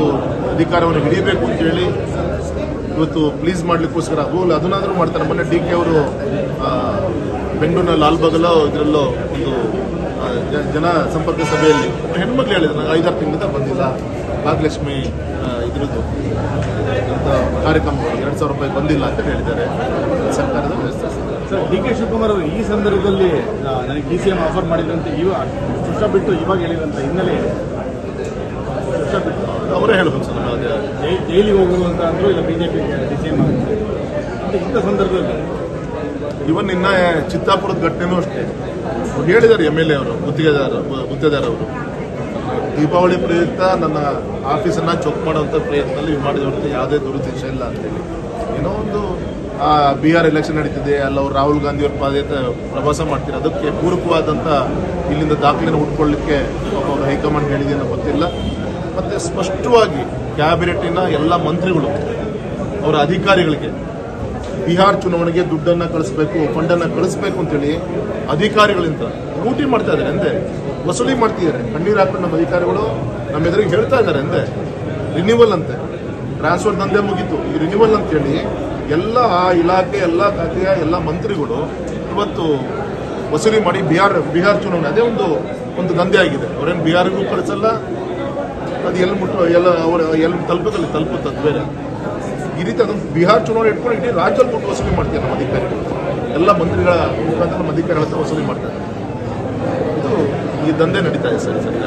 ಒಂದು ಅಧಿಕಾರವನ್ನು ಹಿಡಿಯಬೇಕು ಅಂತ ಹೇಳಿ ಇವತ್ತು ಪ್ಲೀಸ್ ಮಾಡ್ಲಿಕ್ಕೋಸ್ಕರ ಗೋಲ್ ಅದನ್ನಾದರೂ ಮಾಡ್ತಾರೆ ಮೊನ್ನೆ ಡಿ ಕೆ ಅವರು ಬೆಂಗಳೂರಿನ ಲಾಲ್ಬಾಗಲ್ಲೋ ಇದರಲ್ಲೋ ಒಂದು ಜನ ಸಂಪರ್ಕ ಸಭೆಯಲ್ಲಿ ಹೆಣ್ಮಕ್ಳು ಹೇಳಿದ್ರು. ನಂಗೆ ಐದಾರು ತಿಂಗಳಿಂದ ಬಂದಿಲ್ಲ. ಭಾಗ್ಯಲಕ್ಷ್ಮಿ ಇದ್ರದ್ದು ಅಂತ ಕಾರ್ಯಕ್ರಮ ಎರಡು ಸಾವಿರ ರೂಪಾಯಿ ಬಂದಿಲ್ಲ ಅಂತ ಹೇಳಿದ್ದಾರೆ. ಸರ್ಕಾರದ ವ್ಯವಸ್ಥೆ ಸರ್. ಡಿ ಕೆ ಶಿವಕುಮಾರ್ ಅವರು ಈ ಸಂದರ್ಭದಲ್ಲಿ ನನಗೆ ಡಿ ಸಿ ಎಂ ಆಫರ್ ಮಾಡಿದಂತೆ ಇವಾಗ ಬಿಟ್ಟು ಇವಾಗ ಹೇಳಿದಂತ ಹಿನ್ನೆಲೆ ಅವರೇ ಹೇಳ್ಬೇಕು ಸರ್. ಹೋಗುವಂತ ಜೈಲಿಗೆ ಹೋಗುವುದು ಅಂತ ಅಂದ್ರು ಇಲ್ಲ ಬಿಜೆಪಿ ಇಂಥ ಸಂದರ್ಭದಲ್ಲಿ. ಇವನ್ ಇನ್ನ ಚಿತ್ತಾಪುರದ ಘಟನೆನೂ ಅಷ್ಟೇ. ಅವ್ರು ಹೇಳಿದ್ದಾರೆ ಎಂ ಎಲ್ ಎ ಅವರು ಗುತ್ತಿಗೆದಾರ ಗುತ್ತಿಗೆದಾರ ಅವರು. ದೀಪಾವಳಿ ಪ್ರಯುಕ್ತ ನನ್ನ ಆಫೀಸನ್ನ ಚೊಕ್ ಮಾಡುವಂಥ ಪ್ರಯತ್ನದಲ್ಲಿ ಮಾಡಿದ ಹೊರತು ಯಾವುದೇ ದುರುದ್ದೇಶ ಇಲ್ಲ ಅಂತೇಳಿ ಏನೋ ಒಂದು ಆ, ಬಿಹಾರ್ ಎಲೆಕ್ಷನ್ ನಡೀತಿದೆ ಅಲ್ಲ ಅವ್ರು ರಾಹುಲ್ ಗಾಂಧಿ ಅವ್ರ ಪಾದಯಾತ್ರೆ ಪ್ರವಾಸ ಮಾಡ್ತಾರೆ ಅದಕ್ಕೆ ಪೂರಕವಾದಂಥ ಇಲ್ಲಿಂದ ದಾಖಲೆಯನ್ನು ಉಟ್ಕೊಳ್ಳಿಕ್ಕೆ ಅವರು ಹೈಕಮಾಂಡ್ ಹೇಳಿದೆ ಅನ್ನೋ ಗೊತ್ತಿಲ್ಲ. ಮತ್ತೆ ಸ್ಪಷ್ಟವಾಗಿ ಕ್ಯಾಬಿನೆಟ್ಟಿನ ಎಲ್ಲ ಮಂತ್ರಿಗಳು, ಅವರ ಅಧಿಕಾರಿಗಳಿಗೆ ಬಿಹಾರ್ ಚುನಾವಣೆಗೆ ದುಡ್ಡನ್ನ ಕಳಿಸ್ಬೇಕು ಫಂಡನ್ನು ಕಳಿಸ್ಬೇಕು ಅಂತೇಳಿ ಅಧಿಕಾರಿಗಳಿಂದ ಲೂಟಿ ಮಾಡ್ತಾ ಇದ್ದಾರೆ. ಅಂದೆ ವಸೂಲಿ ಮಾಡ್ತಿದ್ದಾರೆ. ಕಣ್ಣೀರು ಹಾಕೊಂಡು ನಮ್ಮ ಅಧಿಕಾರಿಗಳು ನಮ್ಮ ಎದುರಿಗೆ ಹೇಳ್ತಾ ಇದ್ದಾರೆ. ಅಂದೆ ರಿನ್ಯೂವಲ್ ಅಂತೆ. ಟ್ರಾನ್ಸ್ಫರ್ ದಂಧೆ ಮುಗೀತು. ಈ ರಿನ್ಯೂವಲ್ ಅಂತೇಳಿ ಎಲ್ಲ ಆ ಇಲಾಖೆ, ಎಲ್ಲ ಖಾತೆಯ ಎಲ್ಲ ಮಂತ್ರಿಗಳು ಇವತ್ತು ವಸೂಲಿ ಮಾಡಿ ಬಿಹಾರ್ ಬಿಹಾರ್ ಚುನಾವಣೆ. ಅದೇ ಒಂದು ಒಂದು ದಂಧೆ ಆಗಿದೆ ಅವ್ರೇನು ಬಿಹಾರಿಗೂ ಕಳಿಸಲ್ಲ ಅದು ಎಲ್ಲಿ ಮುಟ್ಟು, ಎಲ್ಲ ಅವರು, ಎಲ್ಲಿ ತಲುಪದಲ್ಲಿ ಅದು ಬೇರೆ. ಈ ರೀತಿ ಅದನ್ನು ಬಿಹಾರ್ ಚುನಾವಣೆ ಇಟ್ಕೊಂಡು ಇಡೀ ರಾಜ್ಯದಲ್ಲಿ ಕೊಟ್ಟು ವಸೂಲಿ ಮಾಡ್ತೀವಿ ನಮ್ಮ ಅಧಿಕಾರಿಗಳು. ಎಲ್ಲ ಮಂತ್ರಿಗಳ ಮುಖಾಂತರ ನಮ್ಮ ಅಧಿಕಾರಿಗಳ ಹತ್ರ ವಸೂಲಿ ಮಾಡ್ತಾರೆ. ಇದು ಈ ದಂಧೆ ನಡೀತಾ ಇದೆ ಸರ್ ಸರಿ